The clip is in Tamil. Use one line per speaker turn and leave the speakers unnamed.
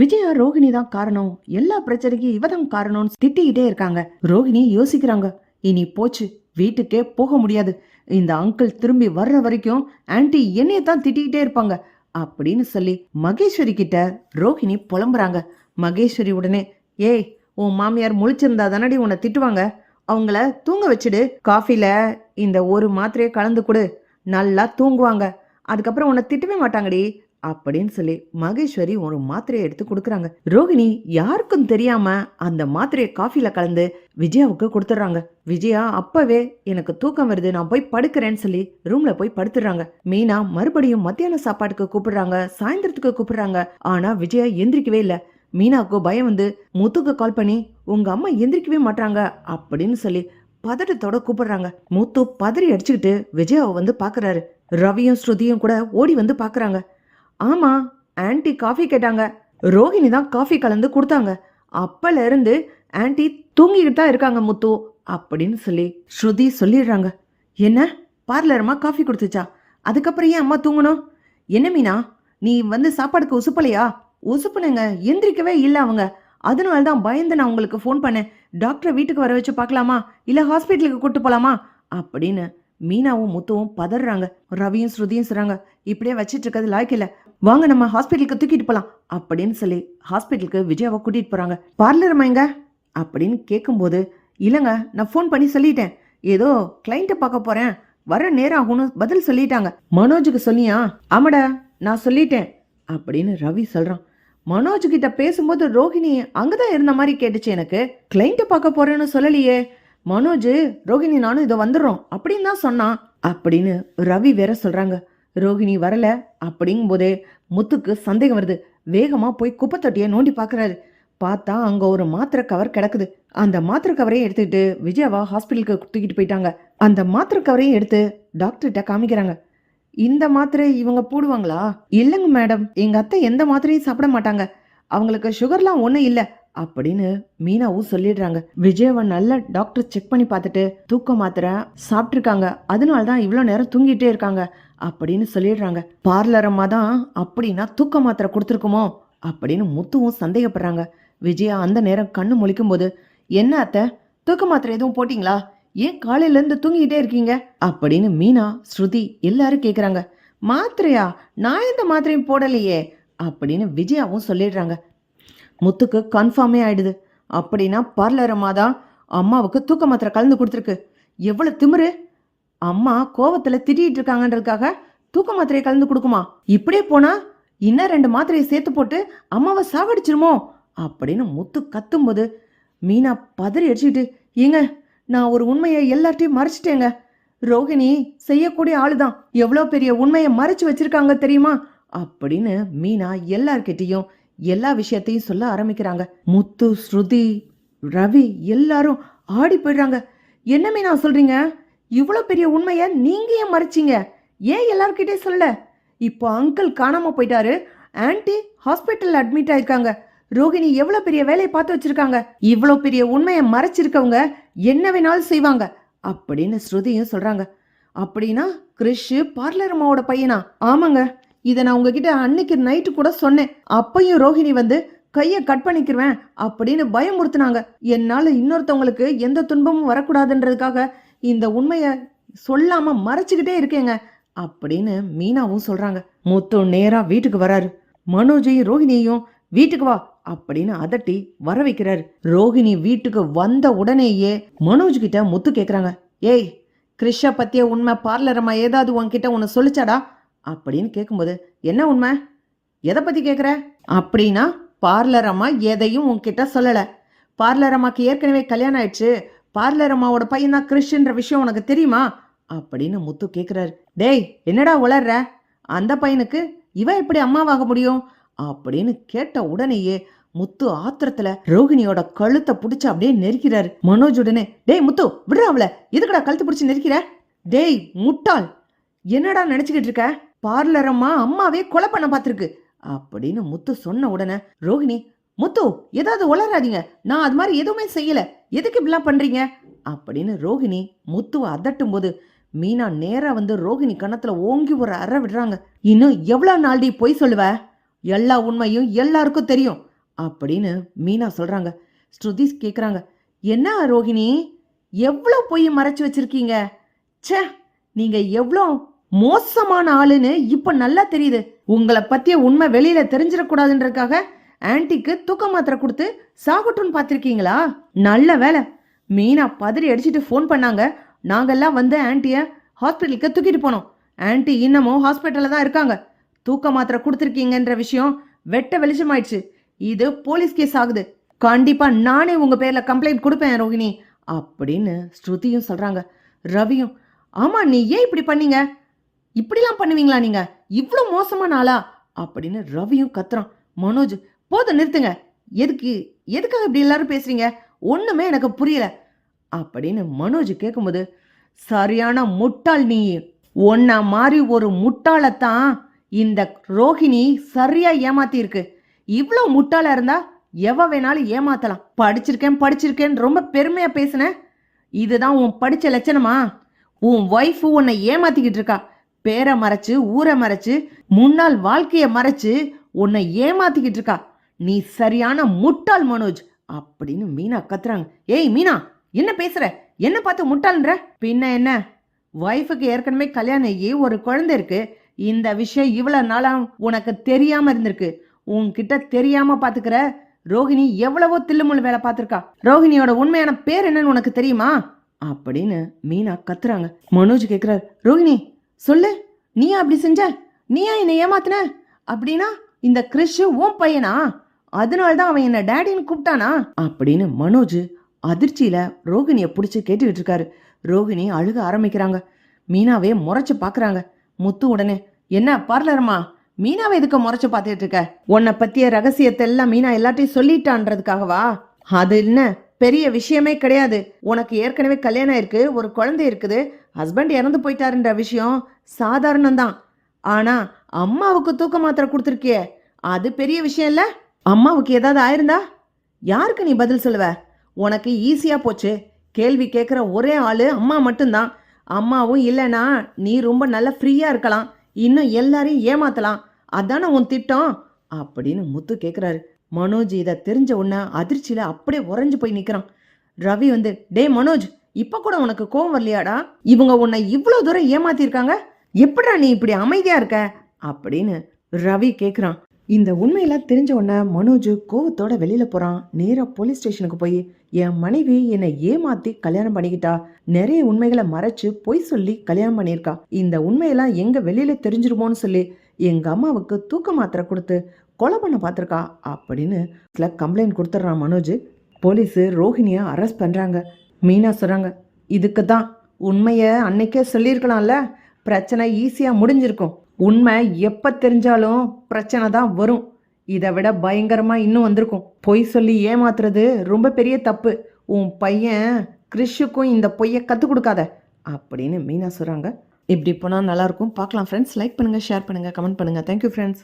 விஜயா ரோகிணி தான் காரணம். எல்லா பிரச்சனைக்கும் இவ தான் காரணம்னு திட்டிக்கிட்டே இருக்காங்க. ரோகிணி யோசிக்கிறாங்க. இனி போச்சு. வீட்டுக்கே போக முடியாது. இந்த அங்கிள் திரும்பி வர்ற வரைக்கும் ஆன்டி என்னைய தான் திட்டிக்கிட்டே இருப்பாங்க. அப்படின்னு சொல்லி மகேஸ்வரி கிட்ட ரோஹிணி புலம்புறாங்க. மகேஸ்வரி உடனே ஏய் உன் மாமியார் முழிச்சிருந்தா தானடி உன்னை திட்டுவாங்க? அவங்கள தூங்க வச்சுடு. காஃபில இந்த ஒரு மாத்திரையை கலந்து கொடு. நல்லா தூங்குவாங்க. அதுக்கப்புறம் உன்னை திட்டவே மாட்டாங்கடி. அப்படின்னு சொல்லி மகேஸ்வரி ஒரு மாத்திரையை எடுத்து கொடுக்குறாங்க. ரோகிணி யாருக்கும் தெரியாம அந்த மாத்திரையை காஃபில கலந்து விஜயாவுக்கு கொடுத்துட்றாங்க. விஜயா அப்பவே எனக்கு தூக்கம் வருது நான் போய் படுக்கிறேன்னு சொல்லி ரூம்ல போய் படுத்துடுறாங்க. மீனா மறுபடியும் மத்தியான சாப்பாட்டுக்கு கூப்பிடுறாங்க சாயந்தரத்துக்கு கூப்பிடுறாங்க. ஆனா விஜயா எந்திரிக்கவே இல்ல. மீனாவுக்கு பயம் வந்து முத்துக்கு கால் பண்ணி உங்க அம்மா எந்திரிக்கவே மாட்டாங்க அப்படின்னு சொல்லி பதட்டத்தோட கூப்பிடுறாங்க. முத்து பதறி அடிச்சுக்கிட்டு விஜயாவை வந்து பாக்குறாரு. ரவியும் ஸ்ருதியும் கூட ஓடி வந்து பாக்குறாங்க. ஆமா ஆன்டி காஃபி கேட்டாங்க. ரோஹிணி தான் காஃபி கலந்து கொடுத்தாங்க. அப்பல இருந்து ஆன்ட்டி தூங்கிக்கிட்டு தான் இருக்காங்க முத்து அப்படின்னு சொல்லி ஸ்ருதி சொல்லிடுறாங்க. என்ன? பார்லரமா காஃபி கொடுத்துச்சா? அதுக்கப்புறம் ஏன் அம்மா தூங்கணும்? என்ன மீனா நீ வந்து சாப்பாடுக்கு உசுப்பலையா? உசுப்புனுங்க எந்திரிக்கவே இல்லை அவங்க. அதனால தான் பயந்து நான் உங்களுக்கு ஃபோன் பண்ணேன். டாக்டரை வீட்டுக்கு வர வச்சு பார்க்கலாமா? இல்லை ஹாஸ்பிட்டலுக்கு கூப்பிட்டு போகலாமா அப்படின்னு மீனாவும் முத்துவும் பதறாங்க. ரவியும் ஸ்ருதியும் சொல்றாங்க இப்படியே வச்சிட்டு இருக்கிறது லாய்க்கு இல்ல. வாங்க நம்ம ஹாஸ்பிட்டலுக்கு தூக்கிட்டு போலாம் அப்படின்னு சொல்லி ஹாஸ்பிட்டலுக்கு விஜயாவை கூட்டிட்டு போறாங்க. பார்லர் எங்க? அப்படின்னு கேட்கும்போது இல்லைங்க நான் ஃபோன் பண்ணி சொல்லிட்டேன். ஏதோ கிளைண்ட்டை பார்க்க போறேன். வர நேரம் ஆகும்னு பதில் சொல்லிட்டாங்க. மனோஜுக்கு சொல்லியா? ஆமாடா நான் சொல்லிட்டேன். அப்படின்னு ரவி சொல்றான். மனோஜ் கிட்ட பேசும்போது ரோஹிணி அங்கதான் இருந்த மாதிரி கேட்டுச்சு எனக்கு. கிளைண்ட்டை பார்க்க போறேன்னு சொல்லலையே. மனோஜ் ரோஹிணி நானும் இதை வந்துடுறோம். அப்படின்னு தான் சொன்னான். அப்படின்னு ரவி வேற சொல்றாங்க. ரோஹிணி வரல அப்படிங்கும்போதே முத்துக்கு சந்தேகம் வருது. வேகமா போய் குப்பை தொட்டியை நோண்டி பார்க்குறாரு பார்த்தா அங்க ஒரு மாத்திரை கவர் கிடக்குது. அந்த மாத்திரை கவரையும் எடுத்துக்கிட்டு விஜயாவா ஹாஸ்பிட்டலுக்கு தூக்கிட்டு போயிட்டாங்க. அந்த மாத்திரை கவரையும் எடுத்து டாக்டர்கிட்ட காமிக்கிறாங்க. இந்த மாத்திரை இவங்க போடுவாங்களா? இல்லைங்க மேடம். எங்க அத்தை எந்த மாத்திரையும் சாப்பிட மாட்டாங்க. அவங்களுக்கு சுகர்லாம் ஒன்றும் இல்லை. அப்படின்னு மீனாவும் சொல்லிடுறாங்க. விஜயாவை நல்ல டாக்டர் செக் பண்ணி பார்த்துட்டு தூக்க மாத்திரை சாப்பிட்ருக்காங்க அதனால தான் இவ்வளோ நேரம் தூங்கிட்டே இருக்காங்க அப்படின்னு சொல்லிடுறாங்க. பார்லர் அம்மா தான் அப்படின்னா தூக்க மாத்திரை கொடுத்துருக்குமோ? அப்படின்னு முத்துவும் சந்தேகப்படுறாங்க. விஜயா அந்த நேரம் கண்ணு முழிக்கும் போது என்ன அத்தை தூக்க மாத்திரை எதுவும் போட்டிங்களா? ஏன் காலையிலேருந்து தூங்கிக்கிட்டே இருக்கீங்க? அப்படின்னு மீனா ஸ்ருதி எல்லாரும் கேட்குறாங்க மாத்திரையா? நான் எந்த மாத்திரையும் போடலையே? அப்படின்னு விஜயாவும் சொல்லிடுறாங்க. முத்துக்கு கன்ஃபார்மே ஆயிடுது. அப்படின்னா பார்லரம்மா தான் அம்மாவுக்கு தூக்க மாத்திரை கலந்து கொடுத்துருக்கு. எவ்வளவு திமிரு? அம்மா கோவத்துல திட்டிட்டு இருக்காங்கன்றதுக்காக தூக்க மாத்திரையை கலந்து கொடுக்குமா? இப்படியே போனா இன்னும் ரெண்டு மாத்திரையை சேர்த்து போட்டு அம்மாவை சாகடிச்சிருமோ? அப்படின்னு முத்து கத்தும்போது மீனா பதறி அடிச்சுக்கிட்டு ஏங்க நான் ஒரு உண்மையை எல்லார்ட்டையும் மறைச்சிட்டேங்க. ரோஹிணி செய்யக்கூடிய ஆளுதான். எவ்வளோ பெரிய உண்மையை மறைச்சு வச்சிருக்காங்க தெரியுமா? அப்படின்னு மீனா எல்லார்கிட்டயும் எல்லா விஷயத்தையும் சொல்ல ஆரம்பிக்கிறாங்க. முத்து ஸ்ருதி ரவி எல்லாரும் ஆடி போயிடுறாங்க. என்னமே நான் சொல்றீங்க? இவ்வளோ பெரிய உண்மையை நீங்க ஏன் மறைச்சீங்க? ஏன் எல்லார்கிட்டே சொல்ல இப்போ அங்கிள் காணாம போயிட்டாரு. ஆன்ட்டி ஹாஸ்பிட்டல் அட்மிட் ஆயிருக்காங்க. ரோகிணி எவ்வளோ பெரிய வேலையை பார்த்து வச்சிருக்காங்க. இவ்வளோ பெரிய உண்மையை மறைச்சிருக்கவங்க என்ன வேணாலும் செய்வாங்க அப்படின்னு ஸ்ருதியும் சொல்றாங்க. அப்படின்னா கிறிஷ் பார்லர் அம்மாவோட பையனா? ஆமாங்க. இதை நான் உங்ககிட்ட அன்னைக்கு நைட்டு கூட சொன்னேன். அப்பையும் ரோஹிணி வந்து கையை கட் பண்ணிக்கிருவேன் அப்படின்னு பயமுறுத்துனாங்க. என்னால் இன்னொருத்தவங்களுக்கு எந்த துன்பமும் வரக்கூடாதுன்றதுக்காக இந்த உண்மையை சொல்லாம மறைச்சிக்கிட்டே இருக்கேங்க அப்படின்னு மீனாவும் சொல்றாங்க. முத்து நேரா வீட்டுக்கு வராரு. மனோஜையும் ரோஹிணியையும் வீட்டுக்கு வா அப்படின்னு அதட்டி வர வைக்கிறாரு ரோஹிணி வீட்டுக்கு வந்த உடனேயே மனோஜ் கிட்ட முத்து கேக்குறாங்க. ஏய் கிருஷ பத்திய உண்மை பார்லரம்மா ஏதாவது உன்கிட்ட உன்னை சொல்லிச்சாடா? அப்படின்னு கேட்கும்போது என்ன உண்மை? எதை பற்றி கேட்குற அப்படின்னா பார்லர் அம்மா எதையும் உன்கிட்ட சொல்லலை. பார்லர் அம்மாக்கு ஏற்கனவே கல்யாணம் ஆயிடுச்சு. பார்லர் அம்மாவோட பையன் தான் விஷயம் உனக்கு தெரியுமா? அப்படின்னு முத்து கேட்குறாரு டேய் என்னடா உளர்ற? அந்த பையனுக்கு இவ எப்படி அம்மாவாக முடியும்? அப்படின்னு கேட்ட உடனேயே முத்து ஆத்திரத்துல ரோகிணியோட கழுத்தை பிடிச்சு அப்படியே நெருக்கிறாரு. மனோஜ் உடனே டேய் முத்து விடுற அவளை. எதுக்குடா கழுத்து பிடிச்சி நெருக்கிற? டேய் முட்டாள். என்னடா நினைச்சுக்கிட்டு இருக்க? பார்லரம்மா அம்மாவே கொலை பண்ண பார்த்துருக்கு. அப்படின்னு முத்து சொன்ன உடனே ரோகிணி முத்து ஏதாவது உளராதீங்க நான் அது மாதிரி எதுவுமே செய்யல. எதுக்கு இப்படிலாம் பண்றீங்க? அப்படின்னு ரோகிணி முத்துவை அதட்டும் போது மீனா நேரா வந்து ரோகிணி கணத்துல ஓங்கி ஒரு அற விடுறாங்க. இன்னும் எவ்வளவு நாள்டி பொய் சொல்லுவ? எல்லா உண்மையும் எல்லாருக்கும் தெரியும். அப்படின்னு மீனா சொல்றாங்க. ஸ்ருதி கேக்குறாங்க. என்ன ரோஹிணி? எவ்வளோ பொய் மறைச்சு வச்சிருக்கீங்க? ச்சே நீங்க எவ்வளோ மோசமான ஆளுன்னு இப்போ நல்லா தெரியுது. உங்களை பத்திய உண்மை வெளியில தெரிஞ்சிடக்கூடாதுன்றக்காக ஆன்டிக்கு தூக்க மாத்திரை கொடுத்து சாகட்டும்னு பார்த்துருக்கீங்களா? நல்ல வேலை. மீனா பதறி அடிச்சுட்டு ஃபோன் பண்ணாங்க. நாங்கெல்லாம் வந்து ஆன்ட்டிய ஹாஸ்பிட்டலுக்கு தூக்கிட்டு போனோம். ஆன்ட்டி இன்னமும் ஹாஸ்பிட்டலில் தான் இருக்காங்க. தூக்க மாத்திரை கொடுத்துருக்கீங்கன்ற விஷயம் வெட்ட வெளிச்சமாயிடுச்சு. இது போலீஸ் கேஸ் ஆகுது. கண்டிப்பாக நானே உங்கள் பேரில் கம்ப்ளைண்ட் கொடுப்பேன் ரோஹிணி அப்படின்னு ஸ்ருதியும் சொல்கிறாங்க ரவியும் ஆமாம் நீ ஏன் இப்படி பண்ணீங்க? இப்படிலாம் பண்ணுவீங்களா நீங்க? இவ்வளோ மோசமான ஆளா? அப்படின்னு ரவியும் கத்துறான். மனோஜ் போதும் நிறுத்துங்க. எதுக்கு எதுக்காக இப்படி எல்லாரும் பேசுறீங்க? ஒண்ணுமே எனக்கு புரியல. அப்படின்னு மனோஜ் கேட்கும்போது சரியான முட்டாள் நீ. ஒன்ன மாதிரி ஒரு முட்டாளத்தான் இந்த ரோஹிணி சரியா ஏமாத்தி இருக்கு இவ்வளோ முட்டாளா இருந்தா எவ வேணாலும் ஏமாத்தலாம். படிச்சிருக்கேன் படிச்சிருக்கேன்னு ரொம்ப பெருமையா பேசுன. இதுதான் உன் படிச்ச லட்சணமா? உன் ஒய்ஃபு உன்னை ஏமாத்திக்கிட்டு இருக்கா. பேரை மறைச்சு ஊரை மறைச்சு முன்னாள் வாழ்க்கையை மறைச்சு உன்னை ஏமாத்திக்கிட்டு இருக்கா. நீ சரியான முட்டாள் மனோஜ் அப்படின்னு மீனா கத்துறாங்க. ஏய் மீனா என்ன பேசுற? என்ன பார்த்து முட்டாள்ன்ற? பின்ன என்ன? ஒய்ஃபுக்கு ஏற்கனவே கல்யாணம் ஆகி ஒரு குழந்தை இருக்கு. இந்த விஷயம் இவ்வளவு நாளா உனக்கு தெரியாம இருந்திருக்கு. உன்கிட்ட தெரியாம பாத்துக்கிற ரோஹிணி எவ்வளவோ தில்லுமுள் வேலை பார்த்துருக்கா. ரோஹிணியோட உண்மையான பேர் என்னன்னு உனக்கு தெரியுமா? அப்படின்னு மீனா கத்துறாங்க. மனோஜ் கேக்குறாரு ரோஹிணி சொல்லு. நீயா அப்படி செஞ்ச? நீயா என்னை ஏமாத்தின? அப்படின்னா இந்த கிறிஷ் உன் பையனா? அதனால தான் அவன் என்ன டேடின்னு கூப்பிட்டானா? அப்படின்னு மனோஜ் அதிர்ச்சியில ரோகிணியை பிடிச்சி கேட்டுக்கிட்டு இருக்காரு. ரோகிணி அழுக ஆரம்பிக்கிறாங்க. மீனாவே முறைச்சு பாக்குறாங்க. முத்து உடனே என்ன பார்லரமா மீனாவை எதுக்கு முறைச்சு பார்த்துட்டு இருக்க? உன்னை பத்திய ரகசியத்தை எல்லாம் மீனா எல்லாத்தையும் சொல்லிட்டான்றதுக்காகவா? அது என்ன பெரிய விஷயமே கிடையாது. உனக்கு ஏற்கனவே கல்யாணம் இருக்கு ஒரு குழந்தை இருக்குது. ஹஸ்பண்ட் இறந்து போயிட்டாருன்ற விஷயம் சாதாரணம்தான். ஆனால் அம்மாவுக்கு தூக்க மாத்திரை கொடுத்துருக்கியே அது பெரிய விஷயம் இல்லை? அம்மாவுக்கு ஏதாவது ஆயிருந்தா? யாருக்கு நீ பதில் சொல்லுவ? உனக்கு ஈஸியாக போச்சு. கேள்வி கேட்குற ஒரே ஆள் அம்மா மட்டும்தான். அம்மாவும் இல்லைனா நீ ரொம்ப நல்லா ஃப்ரீயாக இருக்கலாம். இன்னும் எல்லாரையும் ஏமாத்தலாம். அதானே உன் திட்டம்? அப்படின்னு முத்து கேட்குறாரு மனோஜ் இதை தெரிஞ்ச உடனே அதிர்ச்சியில் அப்படியே உறைஞ்சு போய் நிற்கிறான் ரவி வந்து டே மனோஜ் இப்போ கூட உனக்கு கோவம் வரலையாடா? இவங்க உன்னை இவ்வளோ தூரம் ஏமாத்திருக்காங்க? எப்படா நீ இப்படி அமைதியா இருக்க? அப்படின்னு ரவி கேட்குறான் இந்த உண்மையெல்லாம் தெரிஞ்ச உடனே மனோஜ் கோவத்தோட வெளியில போறான். நேரா போலீஸ் ஸ்டேஷனுக்கு போய் என் மனைவி என்னை ஏமாத்தி கல்யாணம் பண்ணிக்கிட்டா. நிறைய உண்மைகளை மறைச்சு பொய் சொல்லி கல்யாணம் பண்ணியிருக்கா. இந்த உண்மையெல்லாம் எங்க வெளியில தெரிஞ்சிருமோன்னு சொல்லி எங்க அம்மாவுக்கு தூக்க மாத்திரை கொடுத்து கொலை பண்ண பார்த்துருக்கா. அப்படின்னு கம்ப்ளைண்ட் கொடுத்துட்றான் மனோஜ். போலீஸு ரோஹிணியை அரெஸ்ட் பண்ணுறாங்க மீனா சொல்கிறாங்க இதுக்கு தான் உண்மையை அன்னைக்கே சொல்லியிருக்கலாம்ல. பிரச்சனை ஈஸியாக முடிஞ்சிருக்கும். உண்மை எப்போ தெரிஞ்சாலும் பிரச்சனை தான் வரும். இதை விட பயங்கரமாக இன்னும் வந்திருக்கும். பொய் சொல்லி ஏமாத்துறது ரொம்ப பெரிய தப்பு. உன் பையன் கிறிஷுக்கும் இந்த பொய்யை கற்றுக் கொடுக்காத அப்படின்னு மீனா சொல்கிறாங்க இப்படி போனால் நல்லாயிருக்கும் பார்க்கலாம் ஃப்ரெண்ட்ஸ் லைக் பண்ணுங்கள் ஷேர் பண்ணுங்கள் கமெண்ட் பண்ணுங்கள் தேங்க்யூ ஃப்ரெண்ட்ஸ்